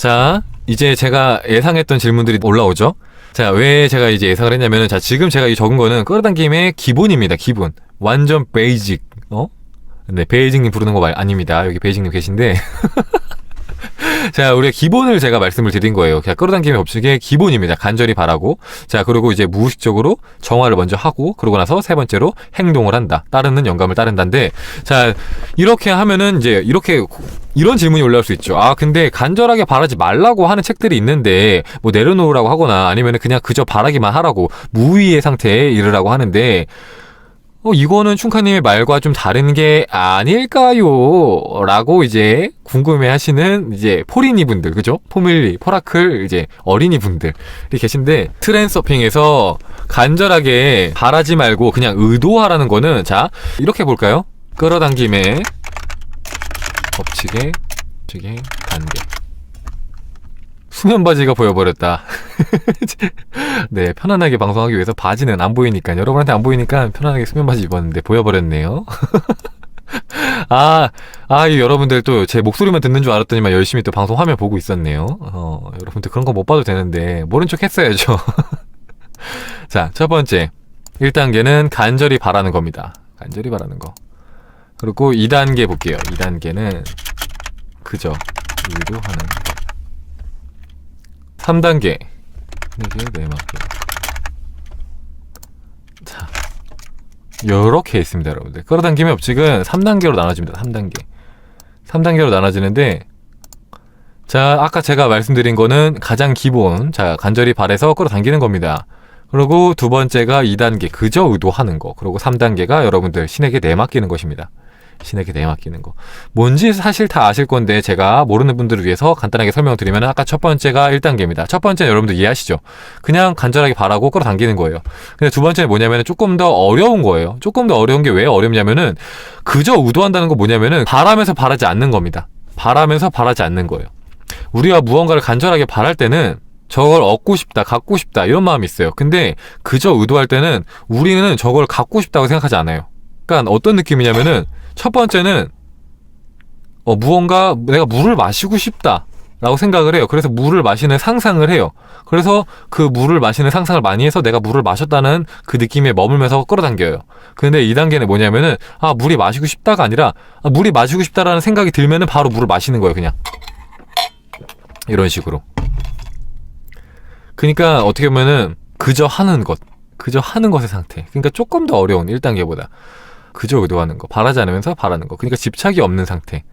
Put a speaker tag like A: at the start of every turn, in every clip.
A: 자, 이제 제가 예상했던 질문들이 올라오죠. 자, 왜 제가 이제 예상을 했냐면은, 자, 지금 제가 이 적은 거는 끌어당김의 기본입니다. 기본. 완전 베이직. 어? 네, 베이직님 부르는 거 말, 아닙니다. 여기 베이직님 계신데. 자, 우리가 기본을 제가 말씀을 드린 거예요. 그냥 끌어당김의 법칙의 기본입니다. 간절히 바라고. 자, 그리고 이제 무의식적으로 정화를 먼저 하고, 그러고 나서 세 번째로 행동을 한다. 따르는 영감을 따른다인데, 자, 이렇게 하면은 이제 이렇게 이런 질문이 올라올 수 있죠. 아, 근데 간절하게 바라지 말라고 하는 책들이 있는데, 뭐 내려놓으라고 하거나 아니면 그냥 그저 바라기만 하라고 무의의 상태에 이르라고 하는데, 어, 이거는 충카님의 말과 좀 다른 게 아닐까요? 라고 이제 궁금해 하시는 이제 포리니 분들, 그죠? 포밀리, 포라클, 이제 어린이 분들이 계신데, 트랜서핑에서 간절하게 바라지 말고 그냥 의도하라는 거는, 자, 이렇게 볼까요? 끌어당김의 법칙의, 법칙의 단계. 수면 바지가 보여버렸다. 네, 편안하게 방송하기 위해서 바지는 안 보이니까, 여러분한테 안 보이니까 편안하게 수면 바지 입었는데 보여버렸네요. 아, 아, 이 여러분들 또 제 목소리만 듣는 줄 알았더니만 열심히 또 방송 화면 보고 있었네요. 어, 여러분들 그런 거 못 봐도 되는데, 모른 척 했어야죠. 자, 첫 번째. 1단계는 간절히 바라는 겁니다. 간절히 바라는 거. 그리고 2단계 볼게요. 2단계는 그저 의도하는 거. 3단계. 이게 네 맞게. 자. 요렇게 있습니다, 여러분들. 끌어당김의 법칙은 3단계로 나눠집니다. 3단계. 3단계로 나눠지는데 자, 아까 제가 말씀드린 거는 가장 기본. 자, 간절히 발에서 끌어당기는 겁니다. 그리고 두 번째가 2단계, 그저 의도하는 거. 그리고 3단계가 여러분들 신에게 내맡기는 것입니다. 신에게 내맡기는 거. 뭔지 사실 다 아실 건데 제가 모르는 분들을 위해서 간단하게 설명을 드리면 아까 첫 번째가 1단계입니다. 첫 번째는 여러분들 이해하시죠? 그냥 간절하게 바라고 끌어당기는 거예요. 근데 두 번째는 뭐냐면 조금 더 어려운 거예요. 조금 더 어려운 게 왜 어렵냐면은 그저 의도한다는 거 뭐냐면은 바라면서 바라지 않는 겁니다. 바라면서 바라지 않는 거예요. 우리가 무언가를 간절하게 바랄 때는 저걸 얻고 싶다, 갖고 싶다, 이런 마음이 있어요. 근데 그저 의도할 때는 우리는 저걸 갖고 싶다고 생각하지 않아요. 그러니까 어떤 느낌이냐면은 첫 번째는 어, 무언가 내가 물을 마시고 싶다. 라고 생각을 해요. 그래서 물을 마시는 상상을 해요. 그래서 그 물을 마시는 상상을 많이 해서 내가 물을 마셨다는 그 느낌에 머물면서 끌어당겨요. 근데 2단계는 뭐냐면은, 아, 물이 마시고 싶다가 아니라, 아, 물이 마시고 싶다라는 생각이 들면은 바로 물을 마시는 거예요, 그냥. 이런 식으로. 그러니까 어떻게 보면은, 그저 하는 것. 그저 하는 것의 상태. 그러니까 조금 더 어려운 1단계보다. 그저 의도하는 거. 바라지 않으면서 바라는 거. 그러니까 집착이 없는 상태.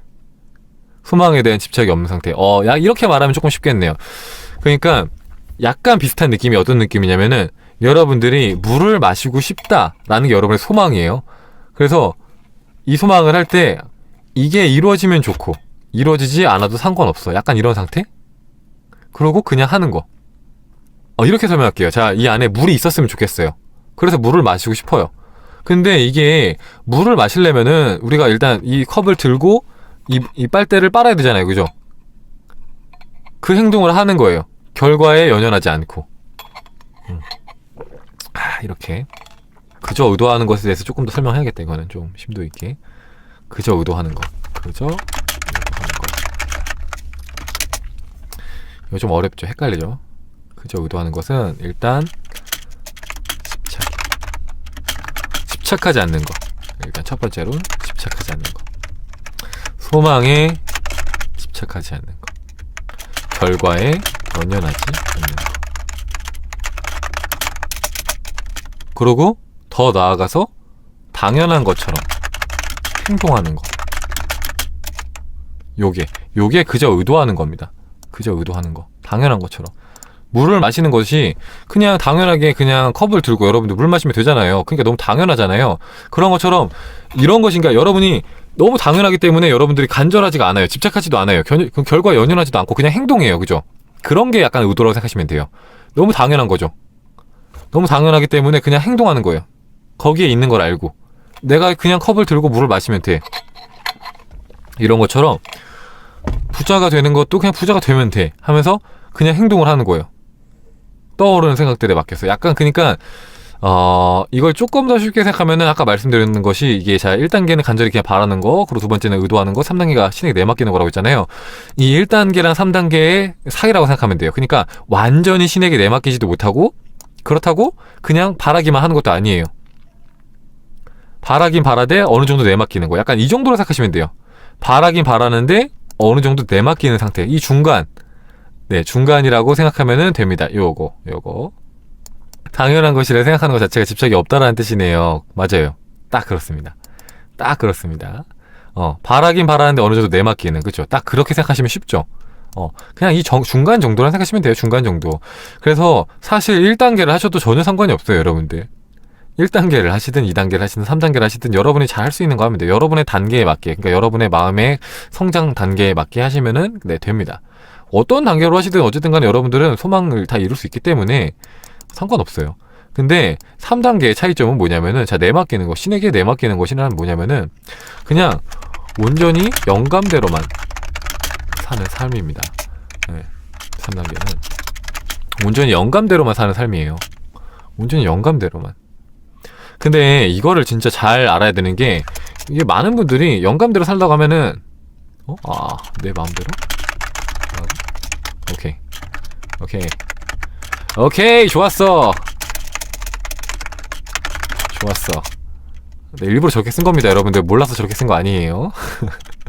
A: 소망에 대한 집착이 없는 상태. 어, 야, 이렇게 말하면 조금 쉽겠네요. 그러니까 약간 비슷한 느낌이 어떤 느낌이냐면은 여러분들이 물을 마시고 싶다라는 게 여러분의 소망이에요. 그래서 이 소망을 할 때 이게 이루어지면 좋고 이루어지지 않아도 상관없어. 약간 이런 상태? 그러고 그냥 하는 거. 어, 이렇게 설명할게요. 자, 이 안에 물이 있었으면 좋겠어요. 그래서 물을 마시고 싶어요. 근데 이게 물을 마시려면은 우리가 일단 이 컵을 들고 이, 이 빨대를 빨아야 되잖아요. 그죠? 그 행동을 하는 거예요. 결과에 연연하지 않고. 음. 아, 이렇게. 그저 의도하는 것에 대해서 조금 더 설명해야겠다. 이거는 좀 심도 있게. 그저 의도하는 것. 그저 의도하는 것. 이거 좀 어렵죠? 헷갈리죠? 그저 의도하는 것은 일단 집착. 집착하지 않는 것. 일단 첫 번째로 집착하지 않는 것. 소망에 집착하지 않는 것. 결과에 연연하지 않는 것. 그리고 더 나아가서 당연한 것처럼 행동하는 것. 요게, 요게 그저 의도하는 겁니다. 그저 의도하는 거. 당연한 것처럼. 물을 마시는 것이 그냥 당연하게 그냥 컵을 들고 여러분들 물 마시면 되잖아요. 그러니까 너무 당연하잖아요. 그런 것처럼 이런 것인가 여러분이 너무 당연하기 때문에 여러분들이 간절하지가 않아요. 집착하지도 않아요. 결, 결과 연연하지도 않고 그냥 행동해요. 그죠? 그런 게 약간 의도라고 생각하시면 돼요. 너무 당연한 거죠. 너무 당연하기 때문에 그냥 행동하는 거예요. 거기에 있는 걸 알고. 내가 그냥 컵을 들고 물을 마시면 돼. 이런 것처럼 부자가 되는 것도 그냥 부자가 되면 돼. 하면서 그냥 행동을 하는 거예요. 떠오르는 생각들에 맡겨서. 약간 그러니까 어, 이걸 조금 더 쉽게 생각하면은 아까 말씀드렸는 것이 이게 자, 1단계는 간절히 그냥 바라는 거, 그리고 두 번째는 의도하는 거, 3단계가 신에게 내맡기는 거라고 했잖아요. 이 1단계랑 3단계의 사이라고 생각하면 돼요. 그러니까 완전히 신에게 내맡기지도 못하고 그렇다고 그냥 바라기만 하는 것도 아니에요. 바라긴 바라되 어느 정도 내맡기는 거. 약간 이 정도로 생각하시면 돼요. 바라긴 바라는데 어느 정도 내맡기는 상태. 이 중간. 네, 중간이라고 생각하면 됩니다. 요거, 요거. 당연한 것이라 생각하는 것 자체가 집착이 없다라는 뜻이네요. 맞아요. 딱 그렇습니다. 딱 그렇습니다. 어, 바라긴 바라는데 어느 정도 내맡기는, 그죠? 딱 그렇게 생각하시면 쉽죠? 어, 그냥 이 정, 중간 정도라 생각하시면 돼요. 중간 정도. 그래서 사실 1단계를 하셔도 전혀 상관이 없어요, 여러분들. 1단계를 하시든 2단계를 하시든 3단계를 하시든 여러분이 잘 할 수 있는 거 하면 돼요. 여러분의 단계에 맞게, 그러니까 여러분의 마음의 성장 단계에 맞게 하시면은, 네, 됩니다. 어떤 단계로 하시든 어쨌든 간에 여러분들은 소망을 다 이룰 수 있기 때문에 상관없어요. 근데 3단계의 차이점은 뭐냐면은 자 내맡기는 거 신에게 내맡기는 것이란 뭐냐면은 그냥 온전히 영감대로만 사는 삶입니다. 네, 3단계는 온전히 영감대로만 사는 삶이에요. 온전히 영감대로만. 근데 이거를 진짜 잘 알아야 되는 게 이게 많은 분들이 영감대로 살다가 하면은 어? 아, 내 마음대로? 오케이. 오케이. 오케이, 좋았어. 좋았어. 네, 일부러 저렇게 쓴 겁니다, 여러분들. 몰라서 저렇게 쓴 거 아니에요.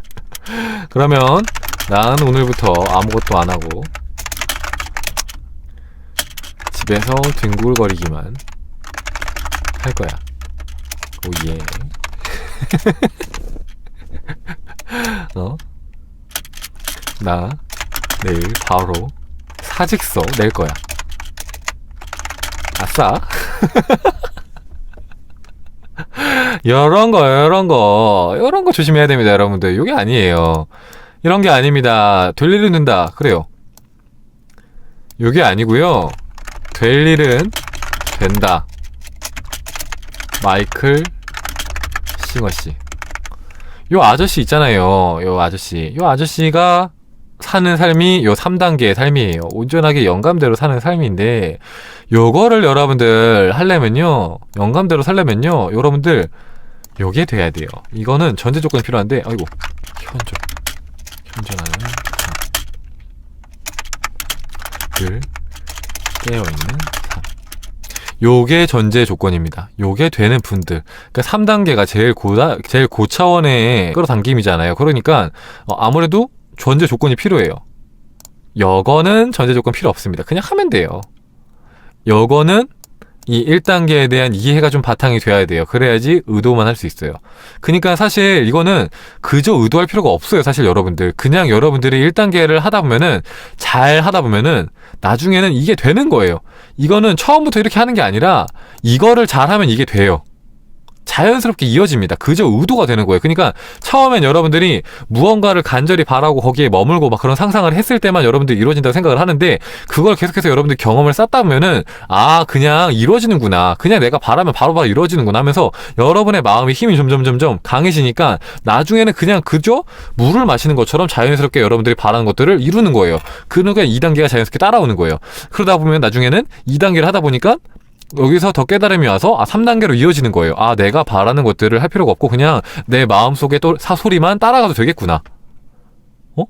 A: 그러면, 난 오늘부터 아무것도 안 하고, 집에서 뒹굴거리기만 할 거야. 오예. 어? 나 내일 바로 사직서 낼 거야. 아싸. 이런 거, 이런 거, 이런 거 조심해야 됩니다, 여러분들. 이게 아니에요. 이런 게 아닙니다. 될 일은 된다. 그래요. 이게 아니고요. 될 일은 된다. 마이클 싱어 씨. 요 아저씨 있잖아요. 요 아저씨. 요 아저씨가 사는 삶이 요 3단계의 삶이에요. 온전하게 영감대로 사는 삶인데 요거를 여러분들 하려면요. 영감대로 살려면요. 여러분들 요게 돼야 돼요. 이거는 전제 조건이 필요한데 아이고. 현존. 현존하는 늘 깨어있는 삶. 요게 전제 조건입니다. 요게 되는 분들. 그러니까 3단계가 제일 고다, 제일 고차원의 끌어당김이잖아요. 그러니까 어, 아무래도 전제 조건이 필요해요. 여거는 전제 조건 필요 없습니다. 그냥 하면 돼요. 여거는 이 1단계에 대한 이해가 좀 바탕이 돼야 돼요. 그래야지 의도만 할 수 있어요. 그러니까 사실 이거는 그저 의도할 필요가 없어요. 사실 여러분들. 그냥 여러분들이 1단계를 하다 보면은 잘 하다 보면은 나중에는 이게 되는 거예요. 이거는 처음부터 이렇게 하는 게 아니라 이거를 잘하면 이게 돼요. 자연스럽게 이어집니다. 그저 의도가 되는 거예요. 그러니까 처음엔 여러분들이 무언가를 간절히 바라고 거기에 머물고 막 그런 상상을 했을 때만 여러분들이 이루어진다고 생각을 하는데 그걸 계속해서 여러분들 경험을 쌓다 보면은 아 그냥 이루어지는구나. 그냥 내가 바라면 바로바로 이루어지는구나 하면서 여러분의 마음의 힘이 점점 점점 강해지니까 나중에는 그냥 그저 물을 마시는 것처럼 자연스럽게 여러분들이 바라는 것들을 이루는 거예요. 그러니까 2단계가 자연스럽게 따라오는 거예요. 그러다 보면 나중에는 2단계를 하다 보니까 여기서 더 깨달음이 와서 아 3단계로 이어지는 거예요. 아 내가 바라는 것들을 할 필요가 없고 그냥 내 마음속에 또 사소리만 따라가도 되겠구나. 어?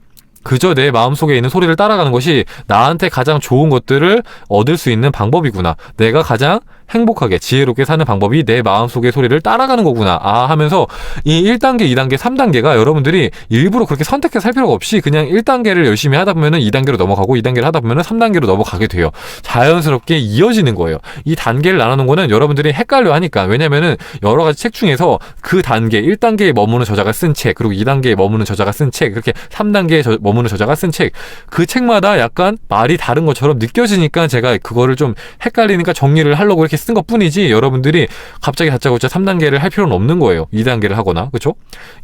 A: 그저 내 마음속에 있는 소리를 따라가는 것이 나한테 가장 좋은 것들을 얻을 수 있는 방법이구나. 내가 가장 행복하게 지혜롭게 사는 방법이 내 마음속의 소리를 따라가는 거구나. 아 하면서 이 1단계, 2단계, 3단계가 여러분들이 일부러 그렇게 선택해서 살 필요가 없이 그냥 1단계를 열심히 하다 보면은 2단계로 넘어가고 2단계를 하다 보면은 3단계로 넘어가게 돼요. 자연스럽게 이어지는 거예요. 이 단계를 나누는 거는 여러분들이 헷갈려 하니까 왜냐면은 여러 가지 책 중에서 그 단계 1단계에 머무는 저자가 쓴 책, 그리고 2단계에 머무는 저자가 쓴 책, 그렇게 3단계에 저, 머무는 저자가 쓴 책, 그 책마다 약간 말이 다른 것처럼 느껴지니까 제가 그거를 좀 헷갈리니까 정리를 하려고 이렇게 쓴 것 뿐이지 여러분들이 갑자기 다짜고짜 3단계를 할 필요는 없는 거예요. 2단계를 하거나 그쵸?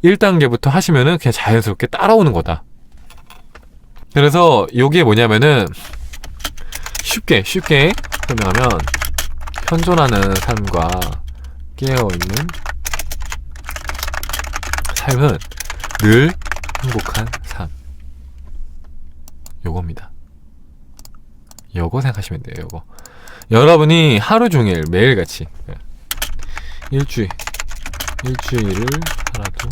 A: 1단계부터 하시면은 그냥 자연스럽게 따라오는 거다. 그래서 요게 뭐냐면은 쉽게 쉽게 설명하면 현존하는 삶과 깨어있는 삶은 늘 행복한 삶. 요겁니다. 요거 생각하시면 돼요, 요거. 여러분이 하루 종일 매일같이 예. 일주일 일주일을 하나도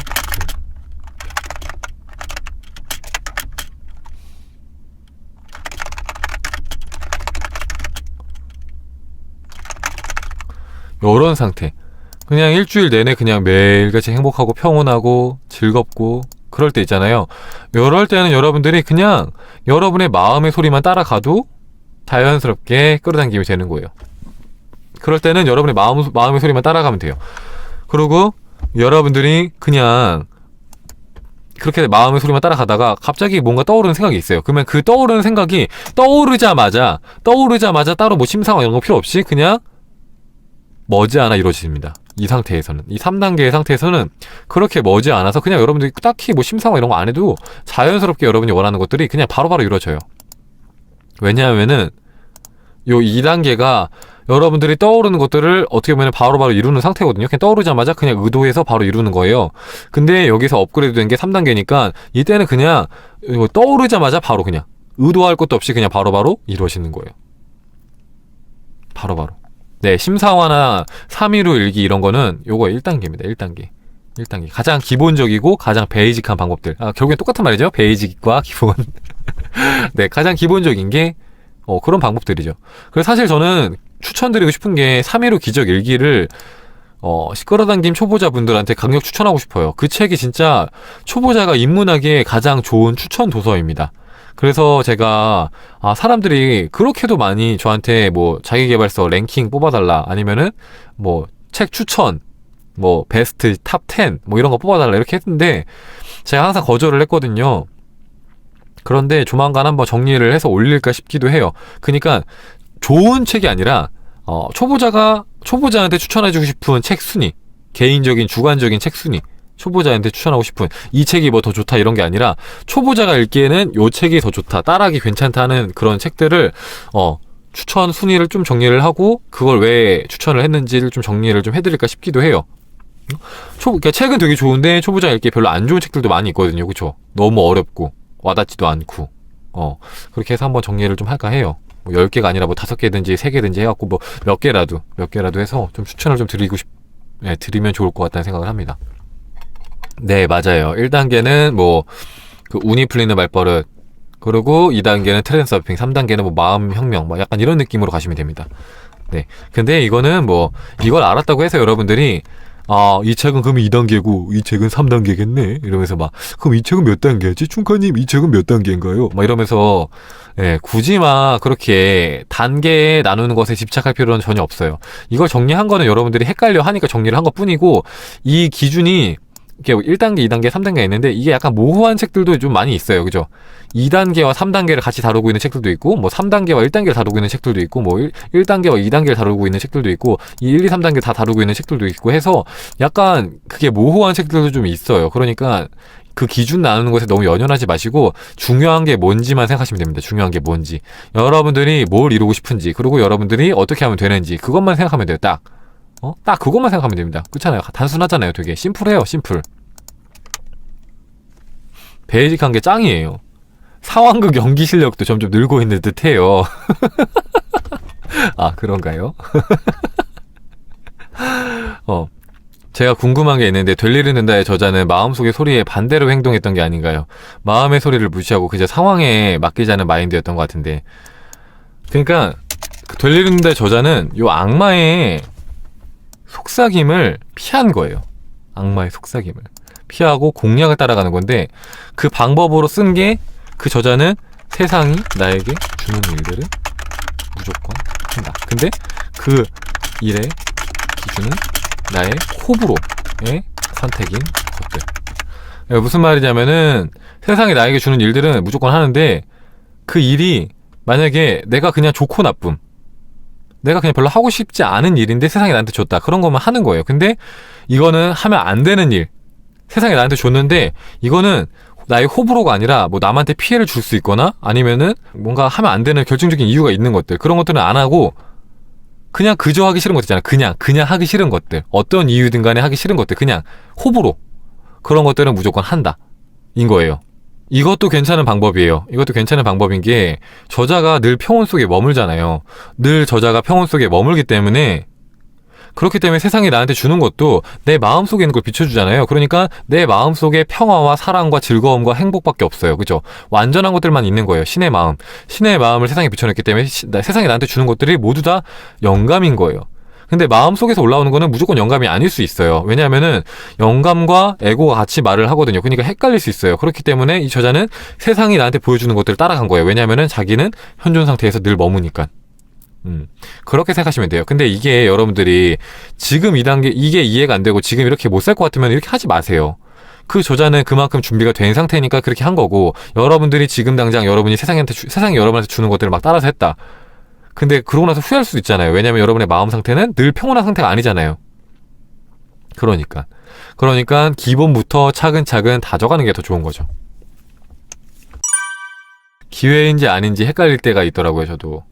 A: 요런 상태. 그냥 일주일 내내 그냥 매일같이 행복하고 평온하고 즐겁고 그럴 때 있잖아요. 요럴 때는 여러분들이 그냥 여러분의 마음의 소리만 따라가도 자연스럽게 끌어당김이 되는 거예요 그럴 때는 여러분의 마음, 마음의 소리만 따라가면 돼요 그리고 여러분들이 그냥 그렇게 마음의 소리만 따라가다가 갑자기 뭔가 떠오르는 생각이 있어요. 그러면 그 떠오르는 생각이 떠오르자마자 떠오르자마자 따로 뭐 심상화 이런 거 필요 없이 그냥 머지않아 이루어집니다. 이 상태에서는 이 3단계의 상태에서는 그렇게 머지않아서 그냥 여러분들이 딱히 뭐 심상화 이런 거 안 해도 자연스럽게 여러분이 원하는 것들이 그냥 바로바로 이루어져요. 왜냐하면은 요 2단계가 여러분들이 떠오르는 것들을 어떻게 보면 바로 바로 이루는 상태거든요. 그냥 떠오르자마자 그냥 의도해서 바로 이루는 거예요. 근데 여기서 업그레이드 된 게 3단계니까 이때는 그냥 떠오르자마자 바로 그냥 의도할 것도 없이 그냥 바로바로 이루어지는 거예요. 바로 바로. 네, 심사화나 3위로 일기 이런 거는 요거 1단계입니다. 1단계. 1단계. 가장 기본적이고 가장 베이직한 방법들. 아, 결국엔 똑같은 말이죠. 베이직과 기본. 네, 가장 기본적인 게 어, 그런 방법들이죠. 그래서 사실 저는 추천드리고 싶은 게3.15 기적 일기를 어, 시끌어당김 초보자분들한테 강력 추천하고 싶어요. 그 책이 진짜 초보자가 입문하기에 가장 좋은 추천 도서입니다. 그래서 제가 아, 사람들이 그렇게도 많이 저한테 뭐 자기개발서 랭킹 뽑아달라 아니면은 뭐 책 추천 뭐 베스트 탑 10 뭐 이런 거 뽑아달라 이렇게 했는데 제가 항상 거절을 했거든요. 그런데 조만간 한번 정리를 해서 올릴까 싶기도 해요. 그러니까 좋은 책이 아니라 어, 초보자가 초보자한테 추천해주고 싶은 책 순위, 개인적인 주관적인 책 순위, 초보자한테 추천하고 싶은 이 책이 뭐 더 좋다 이런 게 아니라 초보자가 읽기에는 요 책이 더 좋다, 따라하기 괜찮다는 그런 책들을 어, 추천 순위를 좀 정리를 하고 그걸 왜 추천을 했는지를 좀 정리를 좀 해드릴까 싶기도 해요. 초, 그러니까 책은 되게 좋은데 초보자 읽기 별로 안 좋은 책들도 많이 있거든요, 그렇죠? 너무 어렵고 와닿지도 않고, 어 그렇게 해서 한번 정리를 좀 할까 해요. 뭐 10개가 아니라 뭐 5개든지 3개든지 해갖고 뭐 몇 개라도, 몇 개라도 해서 좀 추천을 좀 드리고 싶, 네, 드리면 좋을 것 같다는 생각을 합니다. 네, 맞아요. 1단계는 뭐, 그 운이 풀리는 말버릇, 그리고 2단계는 트렌드 서핑, 3단계는 뭐 마음 혁명, 뭐 약간 이런 느낌으로 가시면 됩니다. 네. 근데 이거는 뭐, 이걸 알았다고 해서 여러분들이, 아, 이 책은 그럼 2단계고, 이 책은 3단계겠네? 이러면서 막, 그럼 이 책은 몇 단계지? 충카님, 이 책은 몇 단계인가요? 막 이러면서, 예, 굳이 막 그렇게 단계에 나누는 것에 집착할 필요는 전혀 없어요. 이걸 정리한 거는 여러분들이 헷갈려 하니까 정리를 한 것 뿐이고, 이 기준이, 이렇게 1단계, 2단계, 3단계가 있는데, 이게 약간 모호한 책들도 좀 많이 있어요. 그죠? 2단계와 3단계를 같이 다루고 있는 책들도 있고, 뭐 3단계와 1단계를 다루고 있는 책들도 있고, 뭐 1, 1단계와 2단계를 다루고 있는 책들도 있고, 이 1, 2, 3단계 다 다루고 있는 책들도 있고 해서 약간 그게 모호한 책들도 좀 있어요. 그러니까 그 기준 나누는 것에 너무 연연하지 마시고 중요한 게 뭔지만 생각하시면 됩니다. 중요한 게 뭔지. 여러분들이 뭘 이루고 싶은지, 그리고 여러분들이 어떻게 하면 되는지, 그것만 생각하면 돼요. 딱. 어? 딱 그것만 생각하면 됩니다. 그렇잖아요. 단순하잖아요. 되게 심플해요. 심플. 베이직한 게 짱이에요. 상황극 연기 실력도 점점 늘고 있는 듯해요. 아 그런가요? 어 제가 궁금한 게 있는데 될 일은 된다의 저자는 마음속의 소리에 반대로 행동했던 게 아닌가요? 마음의 소리를 무시하고 그저 상황에 맡기자는 마인드였던 것 같은데 그러니까 될 일은 된다의 저자는 요 악마의 속삭임을 피한 거예요. 악마의 속삭임을 피하고 공략을 따라가는 건데 그 방법으로 쓴 게 그 저자는 세상이 나에게 주는 일들을 무조건 한다. 근데 그 일의 기준은 나의 호불호의 선택인 것들. 예, 무슨 말이냐면은 세상이 나에게 주는 일들은 무조건 하는데 그 일이 만약에 내가 그냥 좋고 나쁨 내가 그냥 별로 하고 싶지 않은 일인데 세상이 나한테 줬다. 그런 거만 하는 거예요. 근데 이거는 하면 안 되는 일. 세상이 나한테 줬는데 이거는 나의 호불호가 아니라 뭐 남한테 피해를 줄 수 있거나 아니면은 뭔가 하면 안 되는 결정적인 이유가 있는 것들. 그런 것들은 안 하고 그냥 그저 하기 싫은 것들 있잖아. 그냥 그냥 하기 싫은 것들. 어떤 이유든 간에 하기 싫은 것들. 그냥 호불호. 그런 것들은 무조건 한다. 인 거예요. 이것도 괜찮은 방법이에요. 이것도 괜찮은 방법인 게 저자가 늘 평온 속에 머물잖아요. 늘 저자가 평온 속에 머물기 때문에 그렇기 때문에 세상이 나한테 주는 것도 내 마음 속에 있는 걸 비춰주잖아요. 그러니까 내 마음 속에 평화와 사랑과 즐거움과 행복밖에 없어요. 그죠? 완전한 것들만 있는 거예요. 신의 마음. 신의 마음을 세상에 비춰냈기 때문에 시- 나- 세상이 나한테 주는 것들이 모두 다 영감인 거예요. 근데 마음 속에서 올라오는 거는 무조건 영감이 아닐 수 있어요. 왜냐하면은 영감과 에고가 같이 말을 하거든요. 그러니까 헷갈릴 수 있어요. 그렇기 때문에 이 저자는 세상이 나한테 보여주는 것들을 따라간 거예요. 왜냐하면은 자기는 현존 상태에서 늘 머무니까. 음, 그렇게 생각하시면 돼요. 근데 이게 여러분들이 지금 이 단계, 이게 이해가 안 되고 지금 이렇게 못 살 것 같으면 이렇게 하지 마세요. 그 저자는 그만큼 준비가 된 상태니까 그렇게 한 거고, 여러분들이 지금 당장 여러분이 세상한테, 주- 세상이 여러분한테 주는 것들을 막 따라서 했다. 근데 그러고 나서 후회할 수도 있잖아요. 왜냐면 여러분의 마음 상태는 늘 평온한 상태가 아니잖아요. 그러니까. 그러니까 기본부터 차근차근 다져가는 게 더 좋은 거죠. 기회인지 아닌지 헷갈릴 때가 있더라고요, 저도.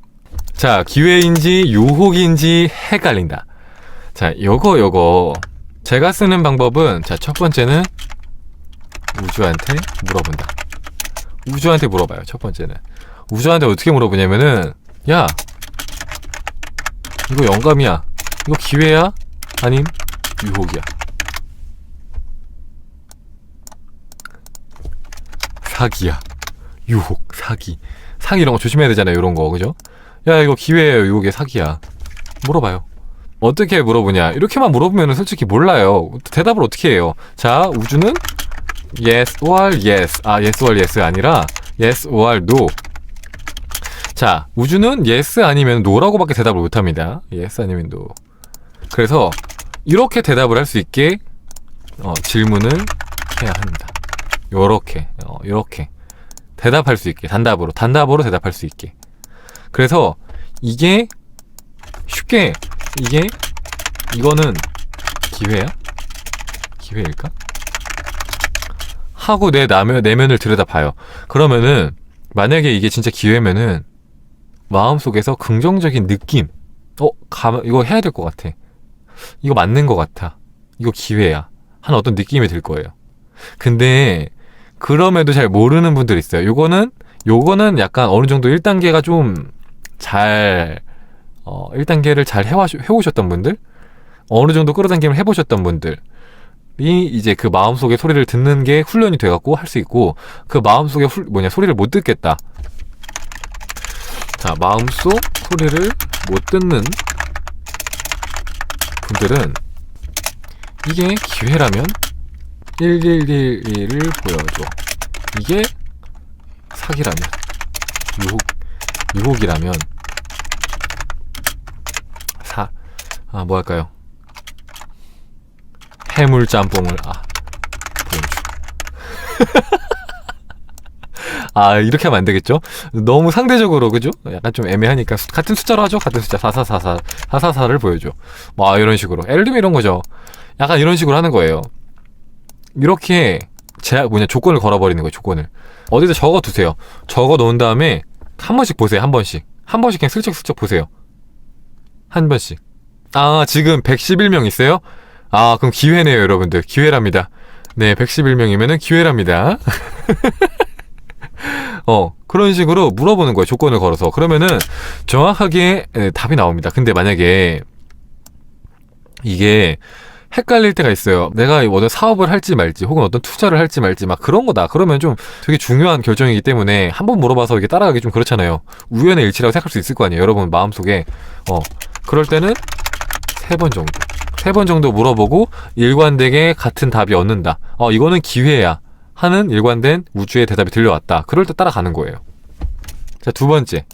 A: 자, 기회인지 유혹인지 헷갈린다. 자, 요거 요거 제가 쓰는 방법은 자, 첫 번째는 우주한테 물어본다. 우주한테 물어봐요. 첫 번째는. 우주한테 어떻게 물어보냐면은 야. 이거 영감이야. 이거 기회야? 아님 유혹이야. 사기야. 유혹, 사기. 사기 이런 거 조심해야 되잖아요. 이런 거. 그죠? 야 이거 기회예요 유혹의 사기야 물어봐요 어떻게 물어보냐 이렇게만 물어보면 솔직히 몰라요 대답을 어떻게 해요 자 우주는 yes or yes 아 yes or yes 아니라 yes or no 자 우주는 yes 아니면 no라고밖에 대답을 못 합니다 yes 아니면 no 그래서 이렇게 대답을 할 수 있게 어, 질문을 해야 합니다 요렇게 어, 요렇게 대답할 수 있게 단답으로 단답으로 대답할 수 있게 그래서 이게 쉽게 이게 이거는 기회야? 기회일까? 하고 내 나면 내면을 들여다 봐요. 그러면은 만약에 이게 진짜 기회면은 마음속에서 긍정적인 느낌. 어, 가 이거 해야 될 것 같아. 이거 맞는 것 같아. 이거 기회야. 한 어떤 느낌이 들 거예요. 근데 그럼에도 잘 모르는 분들 있어요. 요거는 요거는 약간 어느 정도 1단계가 좀 잘, 어, 1단계를 잘 해와, 해오셨던 분들? 어느 정도 끌어당김을 해보셨던 분들이 이제 그 마음속의 소리를 듣는 게 훈련이 돼갖고 할 수 있고, 그 마음속의 훌, 뭐냐, 소리를 못 듣겠다. 자, 마음속 소리를 못 듣는 분들은 이게 기회라면 1111을 보여줘. 이게 사기라면 유혹 유혹이라면 사 아 뭐 할까요? 해물 짬뽕을 아 보여줘. 아 이렇게 하면 안 되겠죠? 너무 상대적으로 그죠? 약간 좀 애매하니까 수- 같은 숫자로 하죠. 같은 숫자 4444 444를 보여줘. 뭐 아, 이런 식으로 예를 들면 이런 거죠. 약간 이런 식으로 하는 거예요. 이렇게 제약 뭐냐 조건을 걸어버리는 거예요. 조건을 어디다 적어 두세요. 적어 놓은 다음에 한 번씩 보세요. 한 번씩 한 번씩 그냥 슬쩍슬쩍 보세요. 한 번씩. 아 지금 111명 있어요? 아 그럼 기회네요, 여러분들. 기회랍니다. 네, 111명이면은 기회랍니다. 어, 그런 식으로 물어보는 거예요. 조건을 걸어서. 그러면은 정확하게 에, 답이 나옵니다. 근데 만약에 이게 헷갈릴 때가 있어요. 내가 어떤 사업을 할지 말지, 혹은 어떤 투자를 할지 말지, 막 그런 거다. 그러면 좀 되게 중요한 결정이기 때문에 한 번 물어봐서 이게 따라가기 좀 그렇잖아요. 우연의 일치라고 생각할 수 있을 거 아니에요. 여러분 마음속에. 어, 그럴 때는 세 번 정도. 세 번 정도 물어보고 일관되게 같은 답이 얻는다. 어, 이거는 기회야. 하는 일관된 우주의 대답이 들려왔다. 그럴 때 따라가는 거예요. 자, 두 번째.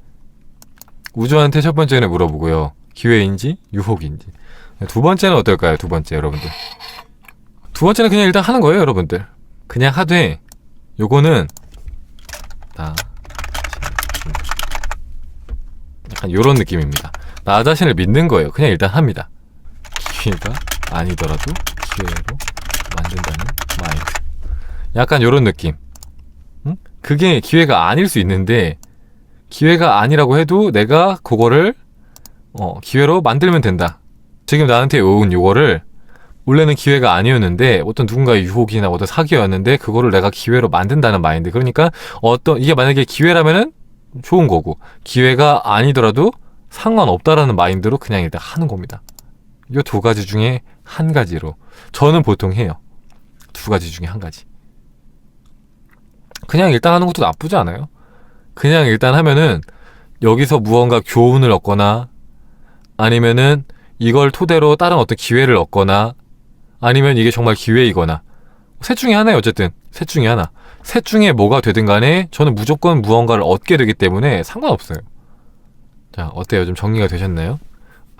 A: 우주한테 첫 번째는 물어보고요. 기회인지 유혹인지. 두 번째는 어떨까요? 두 번째 여러분들. 두 번째는 그냥 일단 하는 거예요, 여러분들. 그냥 하되 요거는 나 약간 요런 느낌입니다. 나 자신을 믿는 거예요. 그냥 일단 합니다. 기회가 아니더라도 기회로 만든다는 마인드. 약간 요런 느낌. 응? 그게 기회가 아닐 수 있는데 기회가 아니라고 해도 내가 그거를 어, 기회로 만들면 된다. 지금 나한테 온 요거를 원래는 기회가 아니었는데 어떤 누군가의 유혹이나 어떤 사기였는데 그거를 내가 기회로 만든다는 마인드. 그러니까 어떤 이게 만약에 기회라면은 좋은 거고 기회가 아니더라도 상관없다라는 마인드로 그냥 일단 하는 겁니다. 이 두 가지 중에 한 가지로 저는 보통 해요. 두 가지 중에 한 가지. 그냥 일단 하는 것도 나쁘지 않아요. 그냥 일단 하면은 여기서 무언가 교훈을 얻거나 아니면은 이걸 토대로 다른 어떤 기회를 얻거나 아니면 이게 정말 기회이거나 셋 중에 하나예요 어쨌든 셋 중에 하나 셋 중에 뭐가 되든 간에 저는 무조건 무언가를 얻게 되기 때문에 상관없어요 자 어때요 좀 정리가 되셨나요?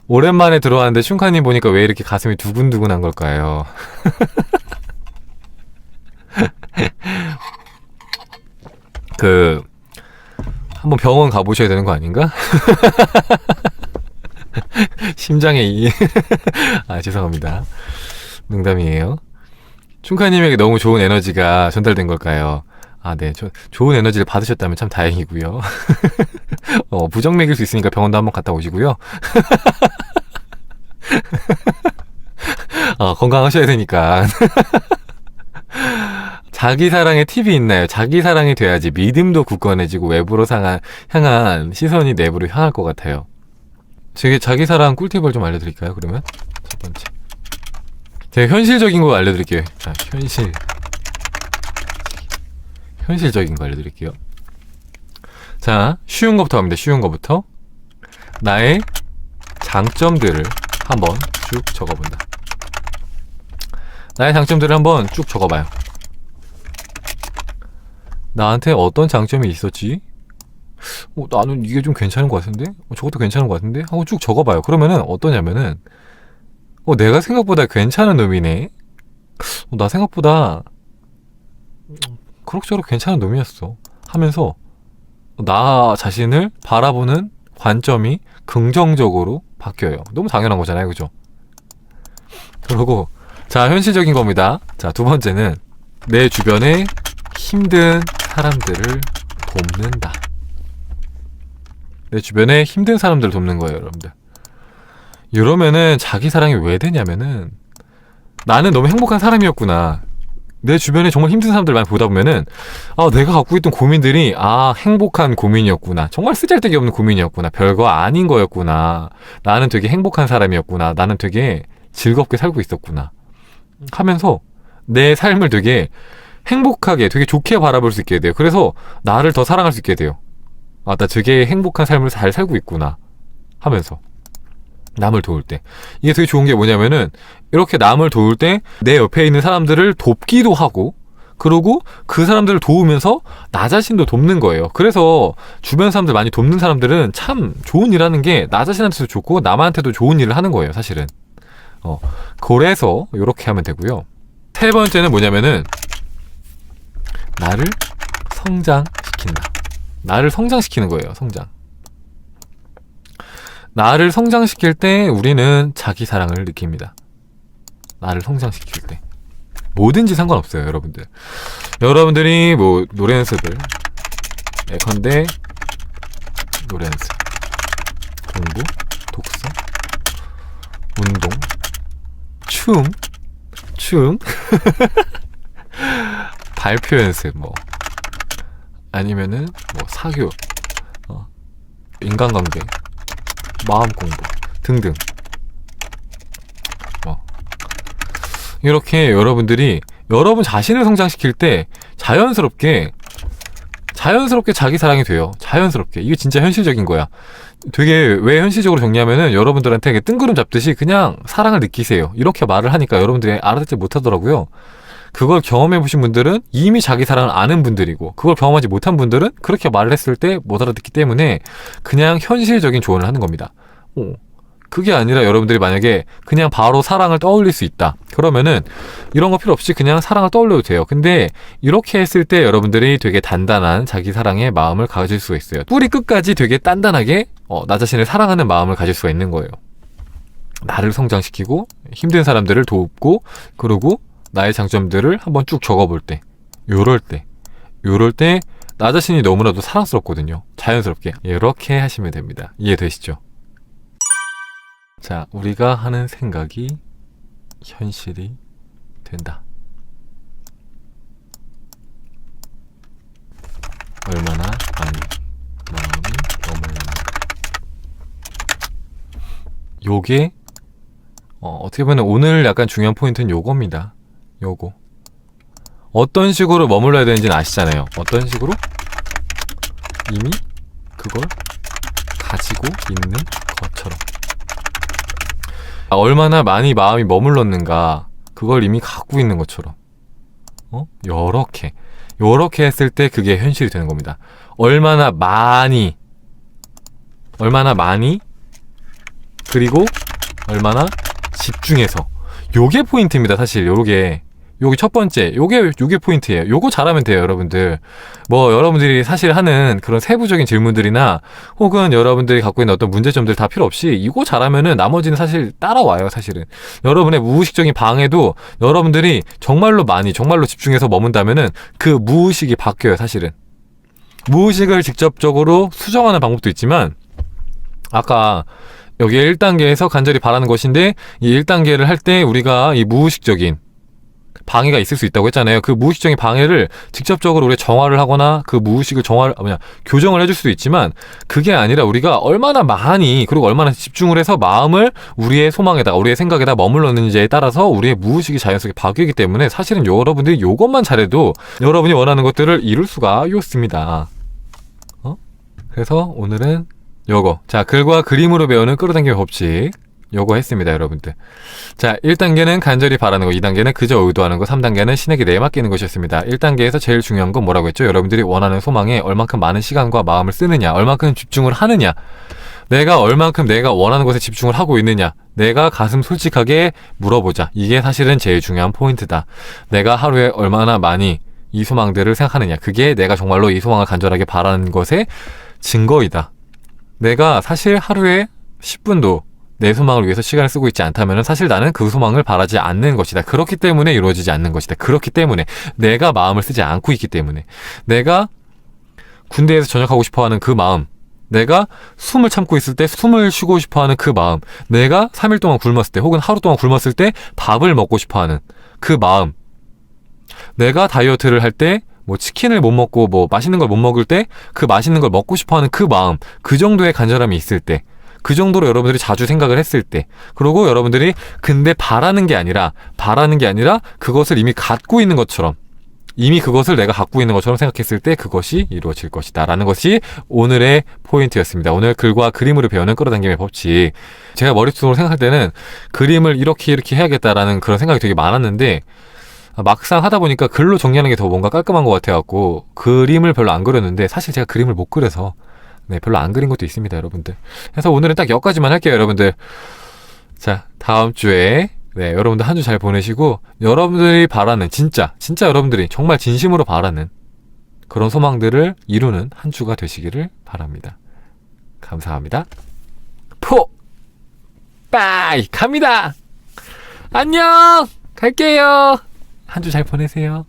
A: 오랜만에 들어왔는데 슌카님 보니까 왜 이렇게 가슴이 두근두근한 걸까요? 그 한번 병원 가보셔야 되는 거 아닌가? 심장에 이... 아, 죄송합니다. 농담이에요. 춘카님에게 너무 좋은 에너지가 전달된 걸까요? 아, 네. 저, 좋은 에너지를 받으셨다면 참 다행이고요. 어, 부정 먹일 수 있으니까 병원도 한번 갔다 오시고요. 어, 건강하셔야 되니까. 자기 사랑의 팁이 있나요? 자기 사랑이 돼야지 믿음도 굳건해지고 외부로 상한, 향한 시선이 내부로 향할 것 같아요. 제게 자기 사랑 꿀팁을 좀 알려드릴까요? 그러면 첫 번째, 제가 현실적인 거 알려드릴게요. 자, 현실, 현실적인 거 알려드릴게요. 자, 쉬운 거부터 갑니다. 쉬운 거부터 나의 장점들을 한번 쭉 적어본다. 나의 장점들을 한번 쭉 적어봐요. 나한테 어떤 장점이 있었지? 어, 나는 이게 좀 괜찮은 것 같은데? 어, 저것도 괜찮은 것 같은데? 하고 쭉 적어봐요. 그러면은 어떠냐면은, 어, 내가 생각보다 괜찮은 놈이네? 어, 나 생각보다, 음, 그럭저럭 괜찮은 놈이었어. 하면서, 나 자신을 바라보는 관점이 긍정적으로 바뀌어요. 너무 당연한 거잖아요. 그죠? 그리고, 자, 현실적인 겁니다. 자, 두 번째는, 내 주변에 힘든 사람들을 돕는다. 내 주변에 힘든 사람들을 돕는 거예요, 여러분들. 이러면은 자기 사랑이 왜 되냐면은 나는 너무 행복한 사람이었구나. 내 주변에 정말 힘든 사람들 많이 보다 보면은 아 내가 갖고 있던 고민들이 아 행복한 고민이었구나 정말 쓰잘데기 없는 고민이었구나 별거 아닌 거였구나 나는 되게 행복한 사람이었구나 나는 되게 즐겁게 살고 있었구나 하면서 내 삶을 되게 행복하게 되게 좋게 바라볼 수 있게 돼요 그래서 나를 더 사랑할 수 있게 돼요 아 나 되게 행복한 삶을 잘 살고 있구나 하면서 남을 도울 때 이게 되게 좋은 게 뭐냐면은 이렇게 남을 도울 때 내 옆에 있는 사람들을 돕기도 하고 그리고 그 사람들을 도우면서 나 자신도 돕는 거예요. 그래서 주변 사람들 많이 돕는 사람들은 참 좋은 일 하는 게 나 자신한테도 좋고 남한테도 좋은 일을 하는 거예요, 사실은. 어, 그래서 이렇게 하면 되고요. 세 번째는 뭐냐면은 나를 성장시킨다. 나를 성장시키는 거예요, 성장. 나를 성장시킬 때 우리는 자기 사랑을 느낍니다. 나를 성장시킬 때. 뭐든지 상관없어요, 여러분들. 여러분들이 뭐 노래 연습을 예컨대 노래 연습, 공부, 독서, 운동, 춤, 춤, 발표 연습 뭐 아니면은 뭐 사교, 어, 인간관계, 마음 공부 등등. 뭐 이렇게 여러분들이 여러분 자신을 성장시킬 때 자연스럽게 자연스럽게 자기 사랑이 돼요. 자연스럽게. 이게 진짜 현실적인 거야. 되게 왜 현실적으로 정리하면은 여러분들한테 뜬구름 잡듯이 그냥 사랑을 느끼세요. 이렇게 말을 하니까 여러분들이 알아듣지 못하더라고요. 그걸 경험해 보신 분들은 이미 자기 사랑을 아는 분들이고 그걸 경험하지 못한 분들은 그렇게 말을 했을 때 못 알아듣기 때문에 그냥 현실적인 조언을 하는 겁니다. 어, 그게 아니라 여러분들이 만약에 그냥 바로 사랑을 떠올릴 수 있다. 그러면은 이런 거 필요 없이 그냥 사랑을 떠올려도 돼요. 근데 이렇게 했을 때 여러분들이 되게 단단한 자기 사랑의 마음을 가질 수가 있어요. 뿌리 끝까지 되게 단단하게 어, 나 자신을 사랑하는 마음을 가질 수가 있는 거예요. 나를 성장시키고 힘든 사람들을 돕고 그리고 나의 장점들을 한번 쭉 적어볼 때 요럴 때 요럴 때 나 자신이 너무나도 사랑스럽거든요. 자연스럽게 이렇게 하시면 됩니다. 이해되시죠? 자, 우리가 하는 생각이 현실이 된다. 얼마나 많이 마음이 머물렀는가. 요게 어, 어떻게 보면 오늘 약간 중요한 포인트는 요겁니다. 요거. 어떤 식으로 머물러야 되는지는 아시잖아요. 어떤 식으로? 이미 그걸 가지고 있는 것처럼. 아, 얼마나 많이 마음이 머물렀는가. 그걸 이미 갖고 있는 것처럼. 어? 요렇게. 요렇게 했을 때 그게 현실이 되는 겁니다. 얼마나 많이, 얼마나 많이, 그리고 얼마나 집중해서. 요게 포인트입니다, 사실. 요게. 요게 첫 번째. 요게, 요게 포인트예요. 요거 잘하면 돼요, 여러분들. 뭐, 여러분들이 사실 하는 그런 세부적인 질문들이나 혹은 여러분들이 갖고 있는 어떤 문제점들 다 필요 없이 이거 잘하면은 나머지는 사실 따라와요, 사실은. 여러분의 무의식적인 방에도 여러분들이 정말로 많이, 정말로 집중해서 머문다면은 그 무의식이 바뀌어요, 사실은. 무의식을 직접적으로 수정하는 방법도 있지만, 아까 여기 1단계에서 간절히 바라는 것인데, 이 1단계를 할 때 우리가 이 무의식적인 방해가 있을 수 있다고 했잖아요. 그 무의식적인 방해를 직접적으로 우리 정화를 하거나 그 무의식을 정화를 아, 뭐냐 교정을 해줄 수도 있지만 그게 아니라 우리가 얼마나 많이 그리고 얼마나 집중을 해서 마음을 우리의 소망에다 우리의 생각에다 머물렀는지에 따라서 우리의 무의식이 자연스럽게 바뀌기 때문에 사실은 여러분들이 요것만 잘해도 여러분이 원하는 것들을 이룰 수가 있습니다. 어? 그래서 오늘은 요거 자 글과 그림으로 배우는 끌어당김의 법칙 요거 했습니다, 여러분들. 자, 1단계는 간절히 바라는 거, 2단계는 그저 의도하는 거, 3단계는 신에게 내맡기는 것이었습니다. 1단계에서 제일 중요한 건 뭐라고 했죠? 여러분들이 원하는 소망에 얼만큼 많은 시간과 마음을 쓰느냐, 얼만큼 집중을 하느냐, 내가 얼만큼 내가 원하는 것에 집중을 하고 있느냐, 내가 가슴 솔직하게 물어보자. 이게 사실은 제일 중요한 포인트다. 내가 하루에 얼마나 많이 이 소망들을 생각하느냐. 그게 내가 정말로 이 소망을 간절하게 바라는 것의 증거이다. 내가 사실 하루에 10분도 내 소망을 위해서 시간을 쓰고 있지 않다면 사실 나는 그 소망을 바라지 않는 것이다. 그렇기 때문에 이루어지지 않는 것이다. 그렇기 때문에 내가 마음을 쓰지 않고 있기 때문에 내가 군대에서 전역하고 싶어 하는 그 마음 내가 숨을 참고 있을 때 숨을 쉬고 싶어 하는 그 마음 내가 3일 동안 굶었을 때 혹은 하루 동안 굶었을 때 밥을 먹고 싶어 하는 그 마음 내가 다이어트를 할 때 뭐 치킨을 못 먹고 뭐 맛있는 걸 못 먹을 때 그 맛있는 걸 먹고 싶어 하는 그 마음 그 정도의 간절함이 있을 때 그 정도로 여러분들이 자주 생각을 했을 때. 그리고 여러분들이 근데 바라는 게 아니라 바라는 게 아니라 그것을 이미 갖고 있는 것처럼 이미 그것을 내가 갖고 있는 것처럼 생각했을 때 그것이 이루어질 것이다 라는 것이 오늘의 포인트였습니다. 오늘 글과 그림으로 배우는 끌어당김의 법칙. 제가 머릿속으로 생각할 때는 그림을 이렇게 이렇게 해야겠다라는 그런 생각이 되게 많았는데 막상 하다 보니까 글로 정리하는 게 더 뭔가 깔끔한 것 같아갖고 그림을 별로 안 그렸는데 사실 제가 그림을 못 그려서 네, 별로 안 그린 것도 있습니다, 여러분들. 그래서 오늘은 딱 여기까지만 할게요, 여러분들. 자, 다음 주에 네, 여러분들 한 주 잘 보내시고 여러분들이 바라는 진짜 진짜 여러분들이 정말 진심으로 바라는 그런 소망들을 이루는 한 주가 되시기를 바랍니다. 감사합니다. 포 빠이 갑니다. 안녕. 갈게요. 한 주 잘 보내세요.